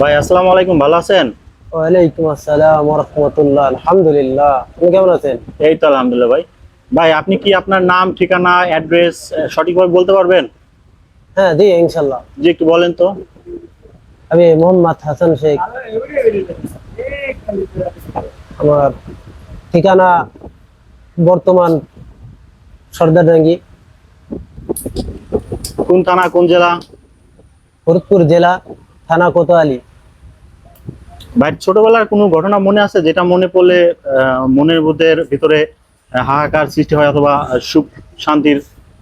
ভাই আসসালামু আলাইকুম ভালো আছেন? ওয়ালাইকুম আসসালাম রহমতুল্লাহ আলহামদুলিল্লাহ। আপনি কেমন আছেন? এই তো আলহামদুলিল্লাহ ভাই। ভাই আপনি কি আপনার নাম ঠিকানা অ্যাড্রেস সঠিকভাবে বলতে পারবেন? হ্যাঁ জি ইনশাল্লাহ জি একটু বলেন তো। আমি মোহাম্মদ হাসান শেখ। আমার ঠিকানা বর্তমান সর্দারডাঙ্গি কোন থানা কোন জেলা? ফরিদপুর জেলা থানা কোতোয়ালি। ভাই ছোটবেলার কোনো ঘটনা মনে আছে যেটা মনে পড়লে মনের বোধের ভিতরে হাহাকার সৃষ্টি হয় অথবা সুখ শান্তির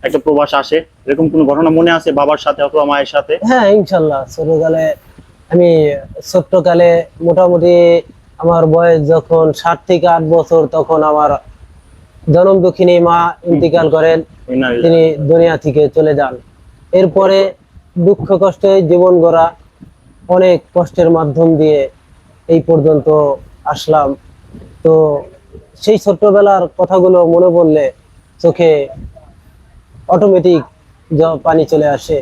একটা প্রবাস আসে? এরকম কোনো ঘটনা মনে আছে বাবার সাথে অথবা মায়ের সাথে? হ্যাঁ ইনশাল্লাহ। ছোটকালে আমি ছোট্টকালে মোটামুটি আমার বয়স যখন ষাট থেকে আট বছর তখন আমার জনম দুঃখিনী মা ইন্তিকাল করেন। তিনি দুনিয়া থেকে চলে যান। এরপরে দুঃখ কষ্টে জীবন গড়া অনেক কষ্টের মাধ্যম দিয়ে এই পর্যন্ত আসলাম। তো সেই ছোট্টবেলার কথাগুলো মনে পড়লে চোখে অটোমেটিক পানি চলে আসে।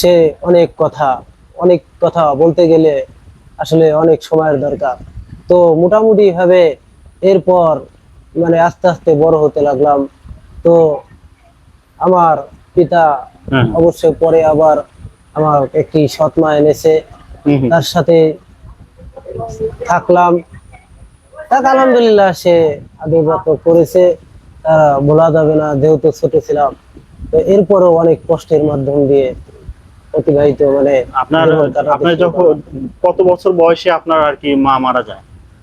সে অনেক কথা অনেক কথা বলতে গেলে আসলে অনেক সময়ের দরকার। তো মোটামুটি ভাবে এরপর মানে আস্তে আস্তে বড় হতে লাগলাম। তো আমার পিতা। অবশ্যই পরে আবার আমার একটি সৎ মা এনেছে। তার সাথে থাকলাম। তাক আলহামদুলিল্লাহ সে আবির্ভাব করেছে। তারা বলা যাবে না যেহেতু ছোট ছিলাম। তো এরপরও অনেক কষ্টের মাধ্যম দিয়ে অতিবাহিত মানে আপনার আপনার যখন কত বছর বয়সে আপনার আর কি মা মারা যায়?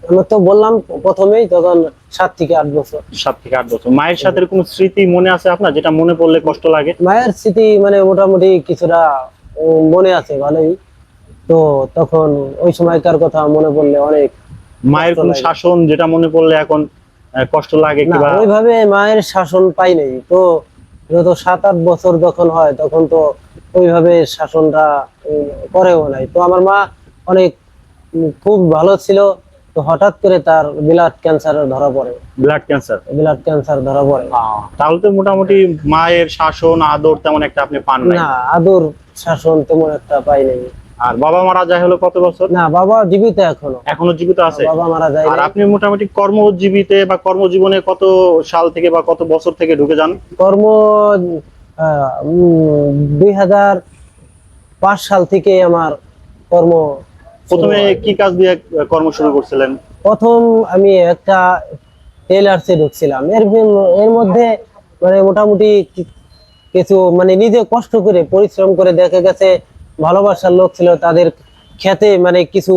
আমি তো বললাম প্রথমেই তখন সাত থেকে আট বছর। সাত থেকে আট বছর। মায়ের সাথে কোনো স্মৃতি মনে আছে আপনার যেটা মনে পড়লে কষ্ট লাগে? মায়ের স্মৃতি মানে মোটামুটি কিছুটা মনে আছে ভালোই। তো তখন ওই সময়কার কথা মনে পড়লে অনেক মায়ের কোন শাসন যেটা মনে পড়লে এখন কষ্ট লাগে কিংবা ওইভাবে মায়ের শাসন পাই নাই। তো যত সাত আট বছর যখন হয় তখন তো ওইভাবে শাসনটা করেও নাই। তো আমার মা অনেক খুব ভালো ছিল। তো হঠাৎ করে তার ব্লাড ক্যান্সার ধরা পড়ে। Blood cancer? ব্লাড ক্যান্সার ধরা পড়ে। তাহলে তো মোটামুটি মায়ের শাসন আদর তেমন একটা আপনি পান না আদর শাসন তেমন একটা পাই নাই। আর বাবা মারা যায় হলো কত বছর? না বাবা জীবিত এখনও। এখনও জীবিত আছে? বাবা মারা যায় আর আপনি মোটামুটি কর্মজীবিতে বা কর্মজীবনে কত সাল থেকে বা কত বছর থেকে ঢুকে যান? কর্ম দুই হাজার পাঁচ সাল থেকে আমার কর্ম প্রথমে কি কাজ দিয়ে কর্ম শুরু করছিলেন? প্রথম আমি একটা টেলার্সে ঢুকছিলাম। এর এর মধ্যে মানে মোটামুটি কিছু মানে নিজে কষ্ট করে পরিশ্রম করে দেখা গেছে ভালোবাসার লোক ছিল তাদের খেতে মানে কিছু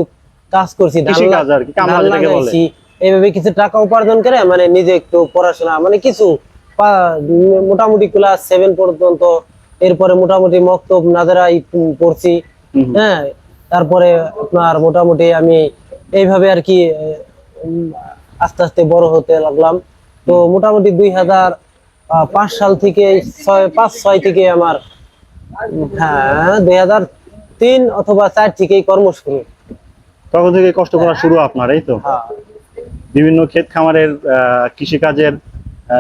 কাজ করছি এইভাবে কিছু টাকা উপার্জন করে মানে নিজে একটু পড়াশোনা মানে কিছু মোটামুটি ক্লাস সেভেন পর্যন্ত এরপরে মোটামুটি মক্তব নাজারাই পড়ছি। হ্যাঁ তারপরে আপনার মোটামুটি আমি এইভাবে আর কি আস্তে আস্তে বড় হতে লাগলাম। তো মোটামুটি দুই হাজার পাঁচ সাল থেকে ছয় পাঁচ ছয় থেকে আমার হ্যাঁ দুই হাজার তিন অথবা চার থেকেই কর্ম শুরু তখন থেকে কষ্ট করা শুরু আপনার এই তো? হ্যাঁ। বিভিন্ন ক্ষেত খামারের কৃষি কাজের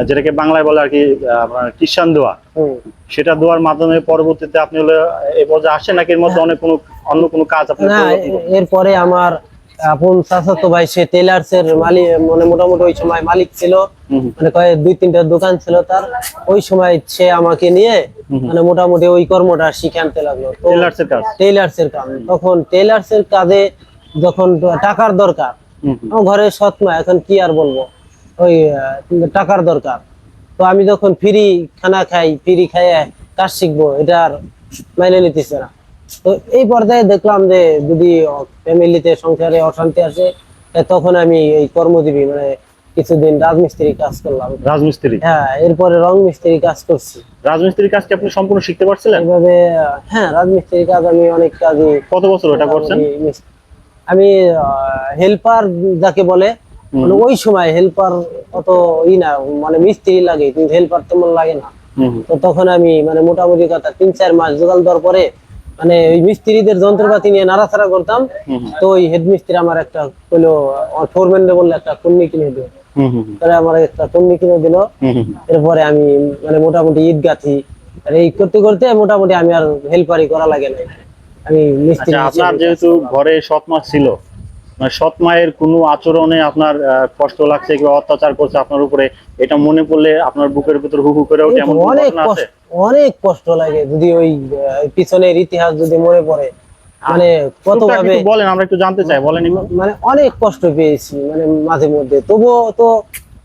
যেটাকে বাংলায় বলে আর কি আপনার কিষান দোয়া। সেটা দেওয়ার মাধ্যমে পরবর্তীতে আপনি হলো এই পর্যায়ে আসেন নাকি এর মধ্যে অনেক কোনো অন্য কোনো কাজ আপনি এ- এরপরে আমার আপন চাচাতো ভাই সে টেলার্স এর মালিক মানে মোটামুটি ওই সময় মালিক ছিল। মানে কয়েক দুই তিনটা দোকান ছিল তার। ওই সময় সে আমাকে নিয়ে মানে মোটামুটি ওই কর্মটা শিখানতে লাগল। কাজ? টেলার্স এর কাজ তখন টেলার্স এর কাজে যখন টাকার দরকার ঘরে সৎ মা এখন কি আর বলব? ওই টাকার দরকার। তো আমি যখন ফ্রি খানা খাই ফ্রি খাইয়ে কাজ শিখব এটা আর মাইনে নিতেছে না। তো এই পর্যায়ে দেখলাম যে যদি ফ্যামিলিতে সংসারে অশান্তি আসে তখন আমি এই কর্মজীবী মানে কিছুদিন রাজমিস্ত্রি কাজ করলাম। রাজমিস্ত্রি? হ্যাঁ এরপরে রং মিস্ত্রি কাজ করছি। রাজমিস্ত্রি কাজ কি আপনি সম্পূর্ণ শিখতে পারছিলেন? এইভাবে হ্যাঁ রাজমিস্ত্রি কাজ আমি অনেক কাজই কত বছর ওটা করছেন? আমি হেল্পার যাকে বলে মানে ওই সময় হেল্পার অত ই না মানে মিস্ত্রি লাগে কিন্তু হেল্পার তেমন লাগে না। তো তখন আমি মানে মোটামুটি কথা তিন চার মাস জোগাল দেওয়ার পরে মানে ওই মিস্ত্রিদের যন্ত্রপাতি নিয়ে নাড়াচাড়া করতাম। তো ওই হেড মিস্ত্রি আমার একটা হলো ফোরম্যান বললে একটা কন্যা কিনে হুম। তাহলে আমার একটা কন্যা কিনে দিল। এরপরে আমি মানে মোটামুটি ঈদ গাঁথি আর এই করতে করতে মোটামুটি আমি আর হেল্পারি করা লাগে না আমি মিস্ত্রি আচ্ছা আপনার যেহেতু ঘরে সৎ মা ছিল মানে সৎ মায়ের কোনো আচরণে আপনার কষ্ট লাগছে কিংবা অত্যাচার করছে আপনার উপরে এটা মনে পড়লে আপনার বুকের ভিতর হু হু করে ওঠে এমন অনেক অনেক কষ্ট লাগে যদি ওই পিছনের ইতিহাস যদি মনে পড়ে। মানে কত ভাবে বলেন আমরা একটু জানতে চাই বলেন মানে অনেক কষ্ট পেয়েছি মানে মাঝে মধ্যে। তবুও তো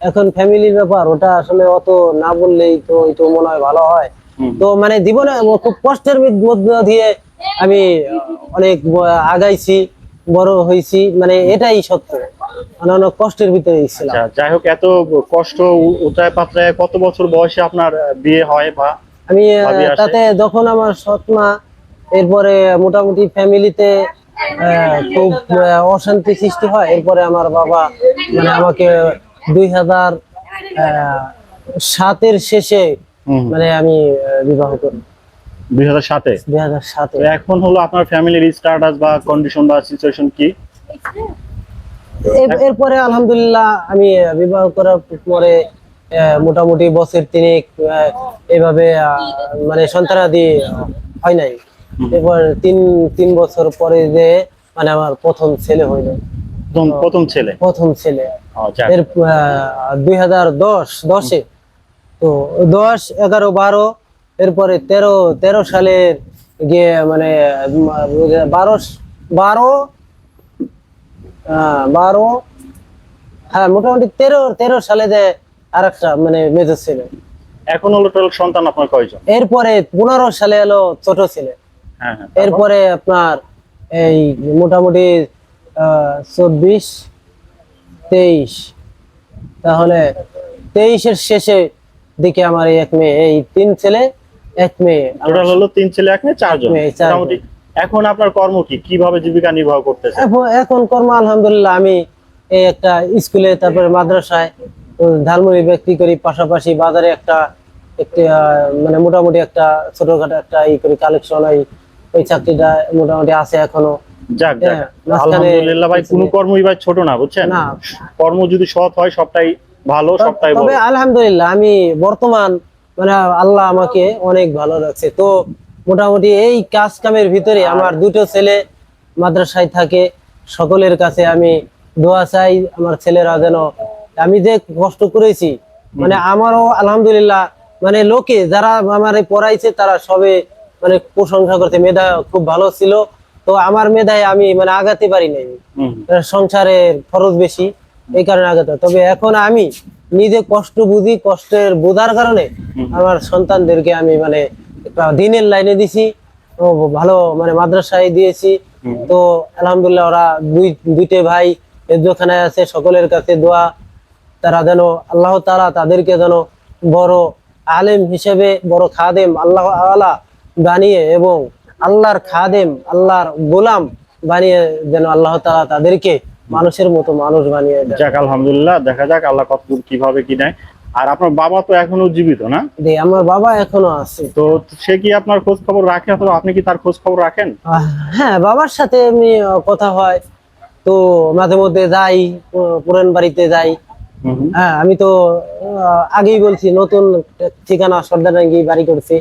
এখন ফ্যামিলির ব্যাপার ওটা আসলে অত না বললেই তো একটু মনে হয় ভালো হয়। তো মানে জীবনে খুব কষ্টের মধ্য দিয়ে আমি অনেক আগাইছি। বড় হয়েছি মানে এটাই সত্য। মানে অনেক কষ্টের ভিতরে ছিলাম। আচ্ছা যাই হোক এত কষ্ট উ- উতরায় পাত্রায় কত বছর বয়সে আপনার বিয়ে হয় বা আমি? তাতে যখন আমার সৎমা এরপরে মোটামুটি ফ্যামিলিতে খুব অশান্তি সৃষ্টি হয় এরপরে আমার বাবা মানে আমাকে দুই হাজার সাতের শেষে মানে আমি বিবাহ করি। দুই হাজার সাতে? দুই হাজার সাতে। এখন হলো আপনার ফ্যামিলির স্ট্যাটাস বা কন্ডিশন বা সিচুয়েশন কি? এরপরে আলহামদুলিল্লাহ আমি বিবাহ করার পরে মোটামুটি বছর তিনেক এভাবে মানে সন্তানাদি হয় নাই। এরপর তিন তিন বছর পরে যে মানে আমার প্রথম ছেলে হইল। প্রথম প্রথম ছেলে? প্রথম ছেলে। এর দুই হাজার দশ দশে। তো দশ এগারো বারো এরপরে তেরো তেরো সালের গিয়ে মানে বারো বারো বারো হ্যাঁ মোটামুটি তেরো তেরো সালে যে আর একটা মানে মেজর ছিল। এখন হলো টোটাল সন্তান আপনার কয়জন? এরপরে পনেরো সালে এলো ছোট ছেলে। হ্যাঁ হ্যাঁ এরপরে আপনার এই মোটামুটি চব্বিশ তেইশ। তাহলে তেইশের শেষে দিকে আমার এক মেয়ে এই তিন ছেলে। এক মেয়ে টোটাল হলো তিন ছেলে এক মেয়ে চারজন। মেয়ে, মোটামুটি এখন আপনার কর্ম কি? কীভাবে জীবিকা নির্বাহ করতেছে এখন- কর্ম আলহামদুলিল্লাহ আমি এই একটা স্কুলে তারপরে মাদ্রাসায় ধানমুড়ি ব্যক্তি করি পাশাপাশি বাজারে একটা একটি মানে মোটামুটি একটা ছোটখাটো একটা ই করি কালেকশন ওই ওই চাকরিটা মোটামুটি আছে এখনও। যাক হ্যাঁ, আলহামদুলিল্লাহ ভাই কোনো কর্মই ভাই ছোট না বুঝছেন। কর্ম যদি সৎ হয় সবটাই ভালো সবটাই তবে আলহামদুলিল্লাহ আমি বর্তমান মানে আল্লাহ আমাকে অনেক ভালো রাখছে। তো মোটামুটি এই কাজ কামের ভিতরে আমার দুটো ছেলে মাদ্রাসায় থাকে। সকলের কাছে আমি দোয়া চাই আমার ছেলেরা যেন আমি যে কষ্ট করেছি মানে আমারও আলহামদুলিল্লাহ মানে লোকে যারা আমার পড়াইছে তারা সবে মানে প্রশংসা করতে মেধা খুব ভালো ছিল। তো আমার মেধায় আমি মানে আগাতে পারি নাই। সংসারের খরচ বেশি এই কারণে আগাতে তবে এখন আমি নিজে কষ্ট বুঝি কষ্টের বোঝার কারণে। আমার সন্তানদেরকে আমি মানে একটা দিনের লাইনে দিছি ও ভালো মানে মাদ্রাসায় দিয়েছি। তো আলহামদুলিল্লাহ ওরা দুই দুইটে ভাই এজখানায় আছে সকলের কাছে দোয়া তারা যেন আল্লাহ তারা তাদেরকে যেন বড় আলেম হিসেবে বড় খাদেম আল্লাহ আলা বানিয়ে এবং আল্লাহর খাদেম আল্লাহর গোলাম বানিয়ে যেন আল্লাহ তাআলা তাদেরকে মানুষের মতো মানুষ বানিয়ে যাক আলহামদুলিল্লাহ দেখা যাক আল্লাহ কতদূর কীভাবে কি নেয়। আর আপনার বাবা তো এখনও জীবিত না? আমার বাবা এখনও আছে। তো সে কি আপনার খোঁজ খবর রাখে অথবা আপনি কি তার খোঁজ খবর রাখেন হ্যাঁ বাবার সাথে এমনি কথা হয়। তো মাঝে মধ্যে যাই পুরান বাড়িতে যাই। হ্যাঁ আমি তো আগেই বলছি নতুন ঠিকানা সর্দারাঙ্গি বাড়ি করছি।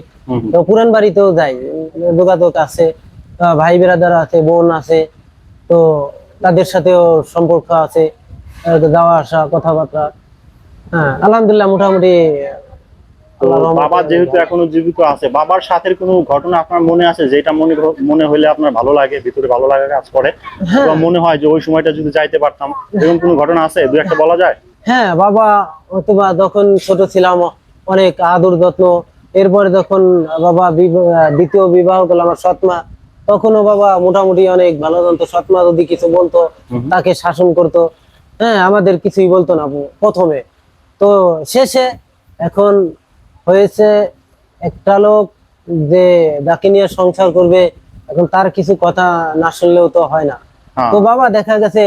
তো পুরান বাড়িতেও যাই যোগাযোগ আছে ভাই বেরাদার আছে বোন আছে। তো তাদের সাথেও সম্পর্ক আছে যাওয়া আসা কথাবার্তা। হ্যাঁ আলহামদুলিল্লাহ মোটামুটি বাবা যেহেতু এখনও জীবিত আছে বাবার সাথে কোনো ঘটনা আপনার মনে আছে? যেটা মনে মনে হলে আপনার ভালো লাগে ভিতরে ভালো লাগা কাজ করে। হ্যাঁ। মনে হয় যে ওই সময়টা যদি যাইতে পারতাম এরকম কোনো ঘটনা আছে? দু একটা বলা যায়? হ্যাঁ বাবা অথবা যখন ছোট ছিলাম অনেক আদর যত্ন এরপরে যখন বাবা দ্বিতীয় বিবাহ করল আমার সৎমা তখনও বাবা মোটামুটি অনেক ভালো জানতো সৎমা যদি কিছু বলতো তাকে শাসন করতো। হ্যাঁ আমাদের কিছুই বলতো না প্রথমে। তো শেষে এখন হয়েছে একটা লোক যে যাকে নিয়ে সংসার করবে এখন তার কিছু কথা না শুনলেও তো হয় না। হ্যাঁ। তো বাবা দেখা গেছে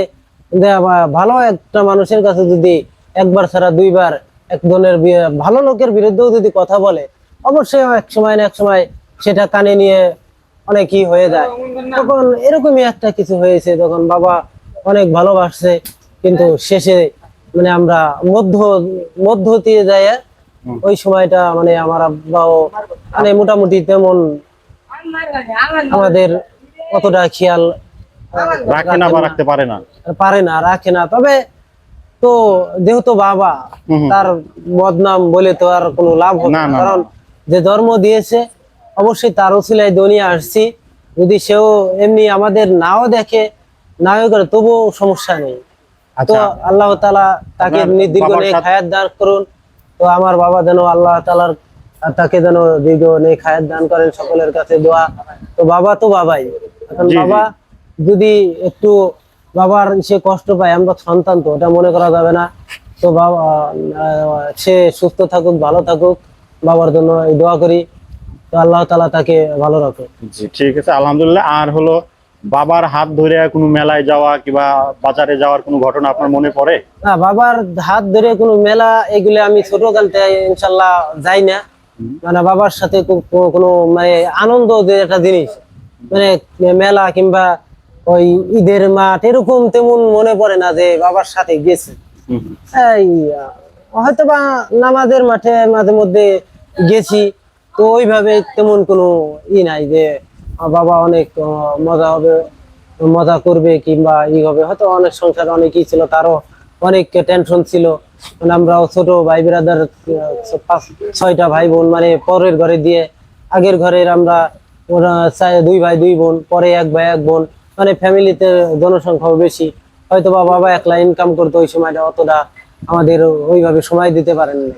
যে ভালো একটা মানুষের কাছে যদি একবার ছাড়া দুইবার একজনের ভালো লোকের বিরুদ্ধেও যদি কথা বলে অবশ্যই এক সময় না এক সময় সেটা কানে নিয়ে অনেকই হয়ে যায়। তখন এরকমই একটা কিছু হয়েছে তখন বাবা অনেক ভালোবাসছে কিন্তু শেষে মানে আমরা মধ্য মধ্য দিয়ে যায় ওই সময়টা মানে আমার আব্বাও মানে মোটামুটি তেমন আমাদের অতটা খেয়াল রাখে না বা রাখতে পারে না। পারে না রাখে না। তবে তো যেহেতু বাবা। তার বদনাম বলে তো আর কোনো লাভ হবে কারণ যে ধর্ম দিয়েছে অবশ্যই তার ওসিলায় দুনিয়া আসছি। যদি সেও এমনি আমাদের নাও দেখে নাও করে তবুও সমস্যা নেই। তো আচ্ছা আল্লাহ তালা তাকে দীর্ঘ সাথে- হায়াত দান করুন। তো আমার বাবা যেন আল্লাহ তালার তাকে যেন দীর্ঘ নেক হায়াত দান করেন সকলের কাছে দোয়া। তো বাবা তো বাবাই। এখন। বাবা যদি একটু বাবার সে কষ্ট পায় আমরা সন্তান তো ওটা মনে করা যাবে না। তো বাবা সে সুস্থ থাকুক ভালো থাকুক। বাবার জন্য এই দোয়া করি। তো আল্লাহ তালা তাকে ভালো রাখো জি ঠিক আছে আলহামদুলিল্লাহ। আর হলো বাবার হাত ধরে কোনো মেলায় যাওয়া কিংবা বাজারে যাওয়ার কোনো ঘটনা আপনার মনে পড়ে? না বাবার হাত ধরে কোনো মেলা এগুলো আমি ছোটকাল থেকে ইনশাল্লাহ যাই না। মানে বাবার সাথে কোনো মানে আনন্দ একটা জিনিস। মানে মেলা কিংবা ওই ঈদের মাঠ এরকম তেমন মনে পড়ে না যে বাবার সাথে গেছে। হয়তো বা নামাজের মাঠে মাঝে মধ্যে গেছি। তো ওইভাবে তেমন কোনো ই নাই যে বাবা অনেক মজা হবে, মজা করবে কিংবা ই হবে। হয়তো অনেক সংসার অনেকই ছিল, তারও অনেক টেনশন ছিল। মানে আমরাও ছোট ভাই বিরাদার পাঁচ, ছয়টা ভাই বোন মানে পরের ঘরে দিয়ে, আগের ঘরের আমরা দুই ভাই, দুই বোন, পরে এক ভাই, এক বোন। মানে ফ্যামিলিতে জনসংখ্যাও বেশি। হয়তো বাবা একলা ইনকাম করতো ওই সময়টা অতটা আমাদের ওইভাবে সময় দিতে পারেন না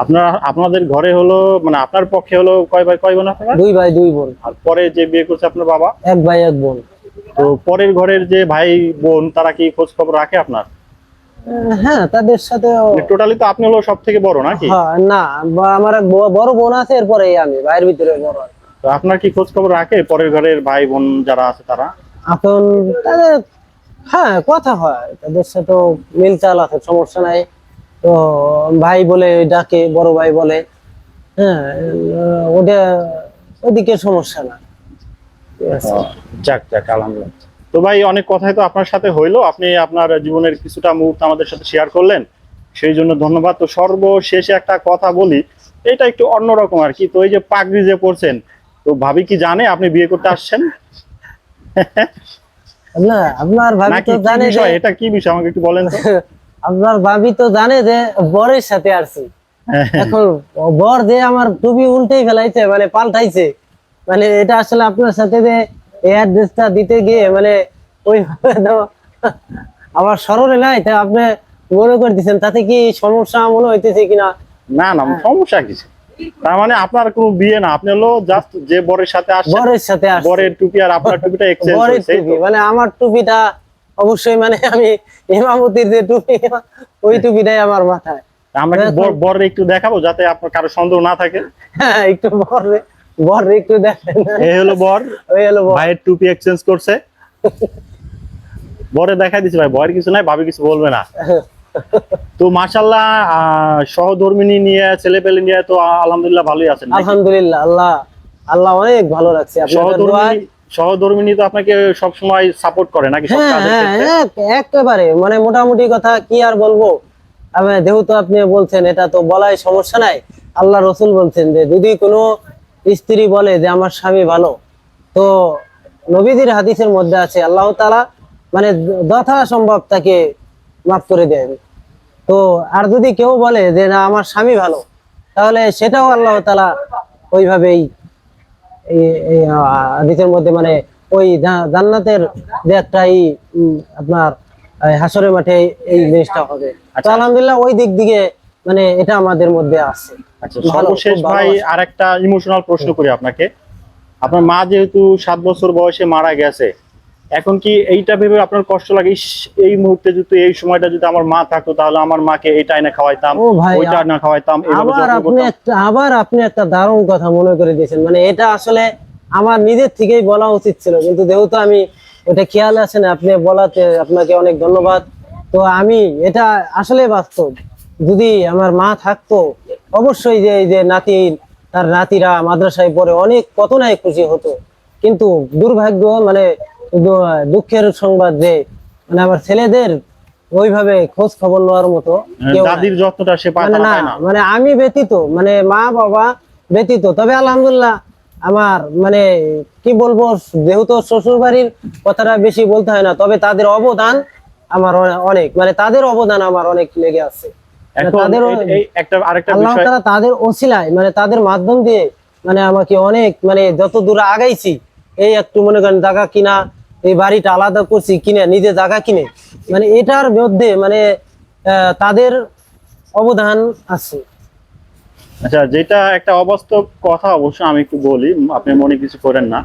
আপনার আপনাদের ঘরে হলো মানে আপনার পক্ষে হলো কয় ভাই কয় বোন আপনারা দুই ভাই দুই বোন। আর পরে যে বিয়ে করছে আপনার বাবা? এক ভাই এক বোন। তো পরের ঘরের যে ভাই বোন তারা কি খোঁজ খবর রাখে আপনার? হ্যাঁ তাদের সাথে টোটালি তো আপনি হলো সব থেকে বড় নাকি? হ্যাঁ, না আমার এক বড় বোন আছে এরপরে আমি ভাইয়ের ভিতরে বড় তো আপনার কি খোঁজ খবর রাখে পরের ঘরের ভাই বোন যারা আছে তারা? এখন তাদের হ্যাঁ কথা হয় তাদের সাথে মিল চাল আছে সমস্যা নাই। তো ভাই বলে ডাকে বড় ভাই বলে হ্যাঁ ওটা ওদিকে সমস্যা না। যাক যাক আলহামদুলিল্লাহ। তো ভাই অনেক কথাই তো আপনার সাথে হইল। আপনি আপনার জীবনের কিছুটা মুহূর্ত আমাদের সাথে শেয়ার করলেন। সেই জন্য ধন্যবাদ। তো সর্বশেষে একটা কথা বলি এটা একটু অন্যরকম আর কি। তো এই যে পাগড়ি যে পড়ছেন তো ভাবি কি জানে? আপনি বিয়ে করতে আসছেন? না আপনার ভাবি তো জানে এটা কি বিষয়? আমাকে একটু বলেন তো। আপনার ভাবি তো জানে যে বরের সাথে আসছি এখন বর যে আমার টুপি উল্টেই ফেলাইছে মানে পাল্টাইছে মানে এটা আসলে আপনার সাথে যে অ্যাড্রেসটা দিতে গিয়ে মানে ওই আমার স্মরণে নাই তা আপনি মনে করে দিচ্ছেন তাতে কি সমস্যা মনে হইতেছে কিনা? না না সমস্যা কিছু তার মানে আপনার কোনো বিয়ে না আপনি হলো জাস্ট যে বরের সাথে আসছেন বরের সাথে আসছি। বরের টুপি আর আপনার টুপিটা এক্সচেঞ্জ হয়েছে মানে আমার টুপিটা অবশ্যই মানে আমি ইমামতির যে টুপি ওই টুপিটাই আমার মাথায়। আমরা কি বর- একটু দেখাবো যাতে আপনার কারও সন্দেহ না থাকে? হ্যাঁ একটু বর বর একটু দেখেন। এই হলো বর। ওই হলো বর। ভাইয়ের টুপি এক্সচেঞ্জ করছে। বরে দেখাই দিছে ভাই ভয়ের কিছু নাই ভাবি কিছু বলবে না। তো মাশাল্লাহ সহধর্মিনী নিয়ে ছেলে পেলে নিয়ে তো আলহামদুলিল্লাহ ভালোই আছেন আলহামদুলিল্লাহ আল্লাহ আল্লাহ অনেক ভালো রাখছে। আপনাদের দোয়ায় সহধর্মিনী তো আপনাকে সব সময় সাপোর্ট করে নাকি হ্যাঁ হ্যাঁ একেবারে। মানে মোটামুটি কথা কি আর বলব? যেহেতু আপনি বলছেন এটা তো বলাই সমস্যা নাই। আল্লাহ রসুল বলছেন যে যদি কোনো স্ত্রী বলে যে আমার স্বামী ভালো তো নবীদের হাদিসের মধ্যে আছে আল্লাহ তালা মানে যথা সম্ভব তাকে মাফ করে দেন। তো আর যদি কেউ বলে যে না আমার স্বামী ভালো তাহলে সেটাও আল্লাহ তালা ওইভাবেই হাদিসের মধ্যে মানে ওই জান্নাতের যে একটা এই আপনার হাসরের মাঠে এই জিনিসটা হবে। তো আচ্ছা। আলহামদুলিল্লাহ ওই দিক দিকে মানে এটা আমাদের মধ্যে আছে। আচ্ছা সর্বশেষ ভাই আরেকটা আর একটা ইমোশনাল প্রশ্ন করি আপনাকে। আপনার মা যেহেতু সাত বছর বয়সে মারা গেছে এখন কি এইটা ভেবে আপনার কষ্ট লাগে এই মুহূর্তে যদি এই সময়টা যদি আমার মা থাকতো তাহলে আমার মাকে এইটা এনে খাওয়াইতাম ওইটা না খাওয়াইতাম আবার আপনি একটা আবার আপনি একটা দারুণ কথা মনে করে দিয়েছেন। মানে এটা আসলে আমার নিজের থেকেই বলা উচিত ছিল কিন্তু যেহেতু আমি ওটা খেয়াল আছে না আপনি বলাতে আপনাকে অনেক ধন্যবাদ। তো আমি এটা আসলে বাস্তব যদি আমার মা থাকতো অবশ্যই যে এই যে নাতি তার নাতিরা মাদ্রাসায় পড়ে অনেক কত নাই খুশি হতো। কিন্তু দুর্ভাগ্য মানে দুঃখের সংবাদ যে মানে আমার ছেলেদের ওইভাবে খোঁজ খবর নেওয়ার মতো দাদির যত্নটা সে পায় মানে না মানে আমি ব্যতীত মানে মা বাবা ব্যতীত তবে আলহামদুলিল্লাহ আমার মানে কি বলব যেহেতু শ্বশুর বাড়ির কথাটা বেশি বলতে হয় না তবে তাদের অবদান আমার অনেক মানে তাদের অবদান আমার অনেক লেগে আছে। একটা আরেকটা আল্লাহ তাআলা তাদের ওসিলায় মানে তাদের মাধ্যম দিয়ে মানে আমাকে অনেক মানে যত দূর আগাইছি এই একটু মনে করেন জায়গা কিনা এই বাড়িটা আলাদা করছি, কিনে, নিজে জায়গা কিনে। মানে এটার মধ্যে মানে তাদের অবদান আছে। আচ্ছা যেটা একটা অবাস্তব কথা অবশ্য আমি একটু বলি, আপনি মনে কিছু করেন না।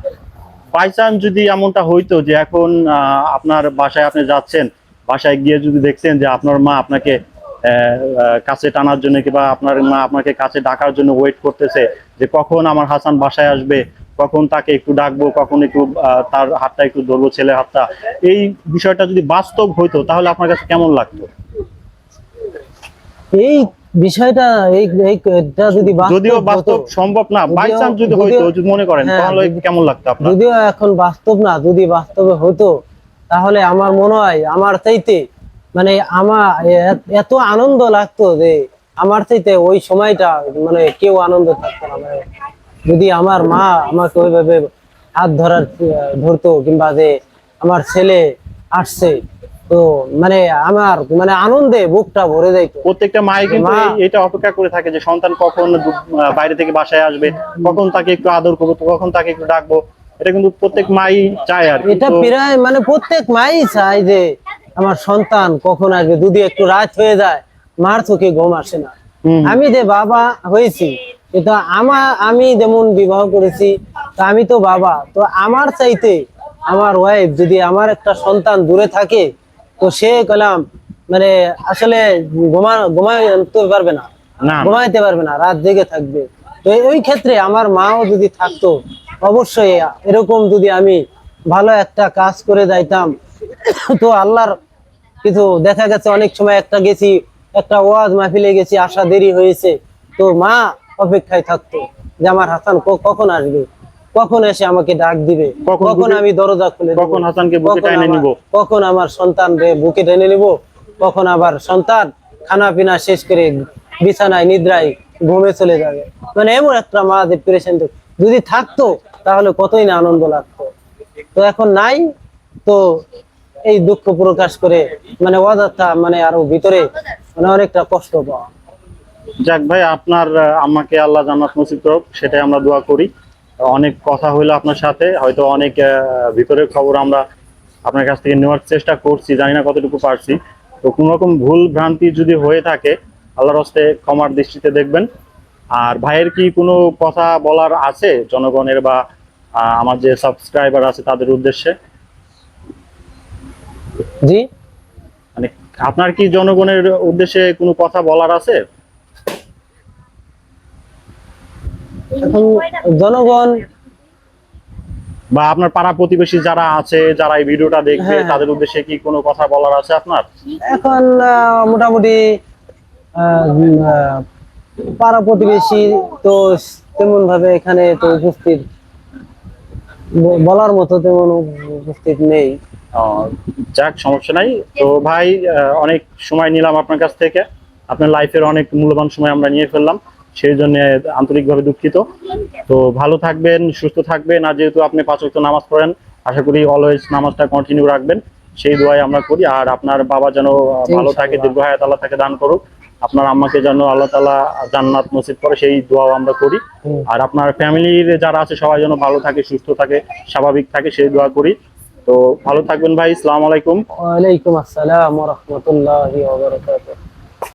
বাই চান্স যদি এমনটা হইতো যে এখন আপনার বাসায় আপনি যাচ্ছেন, বাসায় গিয়ে যদি দেখছেন যে আপনার মা আপনাকে কাছে টানার জন্য কিংবা আপনার মা আপনাকে কাছে ডাকার জন্য ওয়েট করতেছে যে কখন আমার হাসান বাসায় আসবে কখন তাকে একটু ডাকবো কখন একটু তার হাতটা একটু ধরবো ছেলে হাতটা। এই বিষয়টা যদি বাস্তব হইতো তাহলে আপনার কাছে কেমন লাগতো? এই বিষয়টা এই এইটা যদি বাস্তব যদিও বাস্তব সম্ভব না বাই চান্স যদি হইতো যদি মনে করেন হ্যাঁ, তাহলে কেমন লাগতো আপনার? যদিও এখন বাস্তব না যদি বাস্তবে হতো তাহলে আমার মনে হয় আমার চাইতে মানে আমার এত আনন্দ লাগতো যে আমার চাইতে ওই সময়টা মানে কেউ আনন্দ থাকতো না। মানে যদি আমার মা আমাকে ওইভাবে হাত ধরার ধরতো কিংবা যে আমার ছেলে আসছে তো মানে আমার মানে আনন্দে বুকটা ভরে যাইতো। প্রত্যেকটা মায়ের কিন্তু মা- এটা অপেক্ষা করে থাকে যে সন্তান কখন বাইরে থেকে বাসায় আসবে কখন তাকে একটু আদর করব কখন তাকে একটু ডাকবো এটা কিন্তু প্রত্যেক মাই চায় আর এটা প্রায় মানে প্রত্যেক মাই চায় যে আমার সন্তান কখন আসবে যদি একটু রাত হয়ে যায় মার চোখে ঘুম আসে না। আমি যে বাবা হয়েছি এটা আমার আমি যেমন বিবাহ করেছি তো আমি তো বাবা। তো আমার চাইতে আমার ওয়াইফ যদি আমার একটা সন্তান দূরে থাকে তো সে কলাম মানে আসলে ঘুমা ঘুমাইতে পারবে না। ঘুমাইতে পারবে না রাত জেগে থাকবে। তো ওই ক্ষেত্রে আমার মাও যদি থাকতো অবশ্যই এরকম যদি আমি ভালো একটা কাজ করে যাইতাম তো আল্লাহর কিছু দেখা গেছে অনেক সময় একটা গেছি একটা ওয়াজ মাহফিলে গেছি আসা দেরি হয়েছে। তো মা অপেক্ষায় থাকতো যে আমার হাসান কখন আসবে? কখন এসে আমাকে ডাক দিবে? কখন আমি দরজা খুলে কখন হাসানকে বুকে টেনে নিব? কখন আমার সন্তান রে বুকে টেনে নিব? কখন আবার সন্তান খানা পিনা শেষ করে বিছানায় নিদ্রায় ঘুমে চলে যাবে? মানে এমন একটা মা ডিপ্রেশন যদি থাকতো তাহলে কতই না আনন্দ লাগতো। তো এখন নাই। তো এই দুঃখ প্রকাশ করে মানে অযথা মানে আরও ভিতরে মানে অনেকটা কষ্ট পাওয়া। যাক ভাই আপনার আহ, আম্মাকে আল্লাহ জান্নাত নসিব করুক সেটাই আমরা দোয়া করি। অনেক কথা হইল আপনার সাথে হয়তো অনেক ভিতরের খবর আমরা আপনার কাছ থেকে নেওয়ার চেষ্টা করছি জানি না কতটুকু পারছি। তো কোনো রকম ভুল ভ্রান্তি যদি হয়ে থাকে আল্লাহর হস্তে ক্ষমার দৃষ্টিতে দেখবেন। আর ভাইয়ের কি কোনো কথা বলার আছে? জনগণের বা আমার যে সাবস্ক্রাইবার আছে তাদের উদ্দেশ্যে? জি। মানে আপনার কি জনগণের উদ্দেশ্যে কোনো কথা বলার আছে? এখন জনগণ বা আপনার পাড়া প্রতিবেশী যারা আছে যারা এই ভিডিওটা দেখবে হ্যাঁ। তাদের উদ্দেশ্যে কি কোনো কথা বলার আছে আপনার? এখন মোটামুটি পাড়া প্রতিবেশী তো তেমন ভাবে এখানে তো উপস্থিত বলার মতো তেমন উপস্থিত নেই। যাক সমস্যা নাই। তো ভাই আহ, অনেক সময় নিলাম আপনার কাছ থেকে। আপনার লাইফের অনেক মূল্যবান সময় আমরা নিয়ে ফেললাম সেই জন্য আন্তরিকভাবে দুঃখিত। তো ভালো থাকবেন সুস্থ থাকবেন আর যেহেতু আপনি পাঁচ ওয়াক্ত নামাজ পড়েন আশা করি অলওয়েজ নামাজটা কন্টিনিউ রাখবেন। সেই দোয়াই আমরা করি আর আপনার বাবা যেন ভালো থাকে। দীর্ঘ হায়াত আল্লাহ তাকে দান করুক। আপনার আম্মাকে যেন আল্লাহ তালা জান্নাত নসিব করে সেই দোয়াও আমরা করি। আর আপনার ফ্যামিলির যারা আছে সবাই যেন ভালো থাকে সুস্থ থাকে স্বাভাবিক থাকে সেই দোয়া করি। তো ভালো থাকবেন ভাই আসসালামু আলাইকুম। ওয়ালাইকুম আসসালাম রহমতুল্লাহ